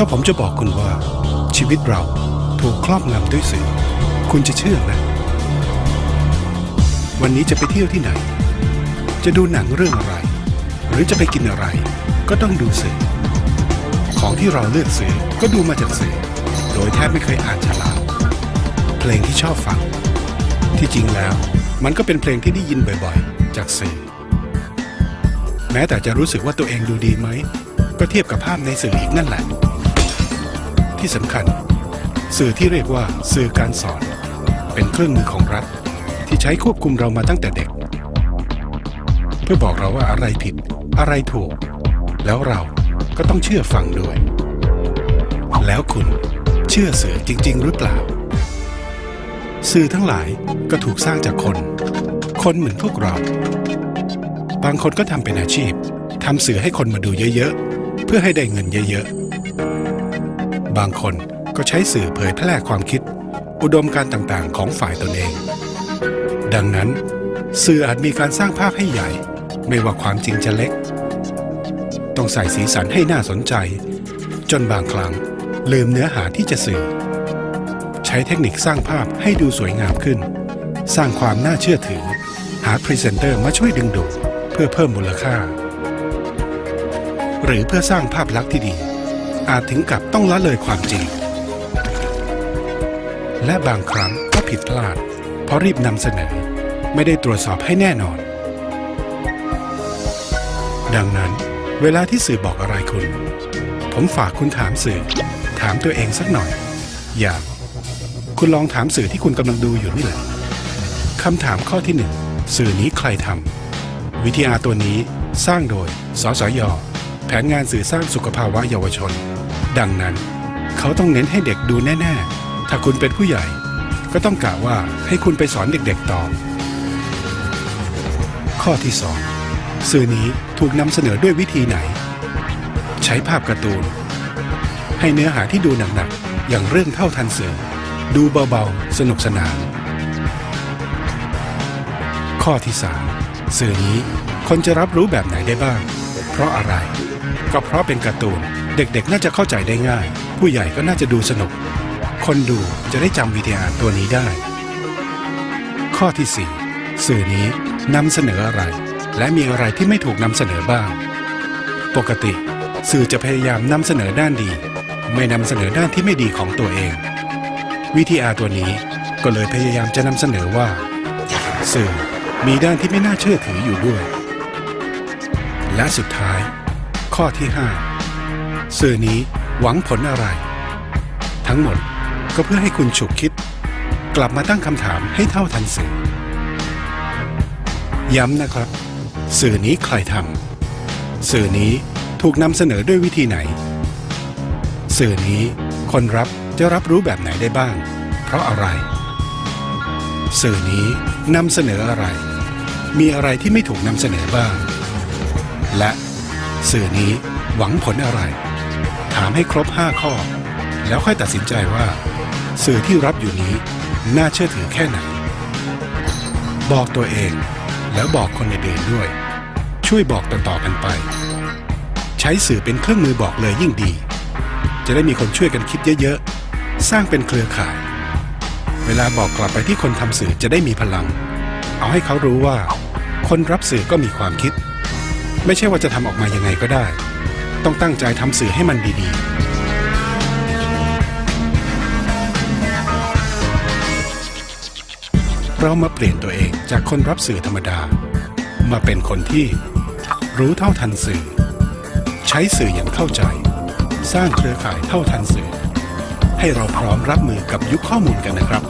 ถ้าผมจะบอกคุณว่า ชีวิตเราถูกครอบงำด้วยสื่อ คุณจะเชื่อไหมวันนี้จะไปเที่ยวที่ไหน จะดูหนังเรื่องอะไร หรือจะไปกินอะไร ก็ต้องดูสื่อ ของที่เราเลือกซื้อก็ดูมาจากสื่อ โดยแทบไม่เคยอ่านฉลากเพลงที่ชอบฟัง ที่จริงแล้ว มันก็เป็นเพลงที่ได้ยินบ่อยๆ จากสื่อ แม้แต่จะรู้สึกว่าตัวเองดูดีไหม ก็เทียบกับภาพในสื่ออีกนั่นแหละ ที่สำคัญ สื่อที่เรียกว่าสื่อการสอน เป็นเครื่องมือของรัฐ ที่ใช้ควบคุมเรามาตั้งแต่เด็ก เพื่อบอกเราว่าอะไรผิด อะไรถูก แล้วเราก็ต้องเชื่อฟังด้วย แล้วคุณเชื่อสื่อจริง ๆ หรือเปล่า สื่อทั้งหลายก็ถูกสร้างจากคน คนเหมือนพวกเรา บางคนก็ทำเป็นอาชีพทำสื่อให้คนมาดูเยอะ ๆ เพื่อให้ได้เงินเยอะ ๆ บางคนก็ใช้สื่อเผยแพร่ความคิด อุดมการณ์ต่างๆ ของฝ่ายตนเอง ดังนั้น สื่ออาจมีการสร้างภาพให้ใหญ่ ไม่ว่าความจริงจะเล็ก ต้องใส่สีสันให้น่าสนใจ จนบางครั้งลืมเนื้อหาที่จะสื่อ ใช้เทคนิคสร้างภาพให้ดูสวยงามขึ้น สร้างความน่าเชื่อถือ หาพรีเซนเตอร์มาช่วยดึงดูดเพื่อเพิ่มมูลค่า หรือเพื่อสร้างภาพลักษณ์ที่ดี อาจถึงกับต้องละเลยความจริง และบางครั้งก็ผิดพลาด เพราะรีบนำเสนอ ไม่ได้ตรวจสอบให้แน่นอน ดังนั้น เวลาที่สื่อบอกอะไรคุณ ผมฝากคุณถามสื่อ ถามตัวเองสักหน่อย อย่าง คุณลองถามสื่อที่คุณกำลังดูอยู่นี่แหละคำถามข้อที่หนึ่งสื่อนี้ใครทำวิทยาตัวนี้สร้างโดย สสย แผนงานสื่อสร้างสุขภาวะเยาวชน ดังนั้น เขาต้องเน้นให้เด็กดูแน่ๆ ถ้าคุณเป็นผู้ใหญ่ ก็ต้องกะว่าให้คุณไปสอนเด็กๆต่อ ข้อที่สองสื่อนี้ถูกนำเสนอด้วยวิธีไหน ใช้ภาพการ์ตูน ให้เนื้อหาที่ดูหนักๆ อย่างเรื่องเท่าทันสื่อ ดูเบาๆ สนุกสนาน ข้อที่ 3 สื่อนี้คนจะรับรู้แบบไหนได้บ้าง เพราะอะไร ก็เพราะเป็นการ์ตูน เด็กๆ น่าจะเข้าใจได้ง่าย ผู้ใหญ่ก็น่าจะดูสนุก คนดูจะได้จำวิทยาตัวนี้ได้ ข้อที่ 4 สื่อนี้นำเสนออะไร และมีอะไรที่ไม่ถูกนำเสนอบ้าง ปกติ สื่อจะพยายามนำเสนอด้านดี ไม่นำเสนอด้านที่ไม่ดีของตัวเอง วิทยาตัวนี้ก็เลยพยายามจะนำเสนอว่า สื่อมีด้านที่ไม่น่าเชื่อถืออยู่ด้วย และสุดท้าย ข้อที่ 5 สื่อนี้หวังผลอะไร ทั้งหมดก็เพื่อให้คุณฉุกคิด กลับมาตั้งคำถามให้เท่าทันสื่อ ย้ำนะครับ สื่อนี้ใครทำสื่อนี้ถูกนำเสนอด้วยวิธีไหน สื่อนี้คนรับจะรับรู้แบบไหนได้บ้าง เพราะอะไร สื่อนี้นำเสนออะไร มีอะไรที่ไม่ถูกนำเสนอบ้าง และสื่อนี้หวังผลอะไรามให้ครบ 5 ข้อ แล้วค่อยตัดสินใจว่า สื่อที่รับอยู่นี้น่าเชื่อถือแค่ไหน บอกตัวเองแล้วบอกคนอื่นๆด้วย ช่วยบอกต่อๆกันไป ใช้สื่อเป็นเครื่องมือบอกเลยยิ่งดี จะได้มีคนช่วยกันคิดเยอะๆ สร้างเป็นเครือข่าย เวลาบอกกลับไปที่คนทำสื่อจะได้มีพลัง เอาให้เขารู้ว่า คนรับสื่อก็มีความคิด ไม่ใช่ว่าจะทำออกมายังไงก็ได้ ต้องตั้งใจทำสื่อให้มันดีๆ เรามาเปลี่ยนตัวเองจากคนรับสื่อธรรมดา มาเป็นคนที่รู้เท่าทันสื่อ ใช้สื่ออย่างเข้าใจ สร้างเครือข่ายเท่าทันสื่อ ให้เราพร้อมรับมือกับยุคข้อมูลกันนะครับ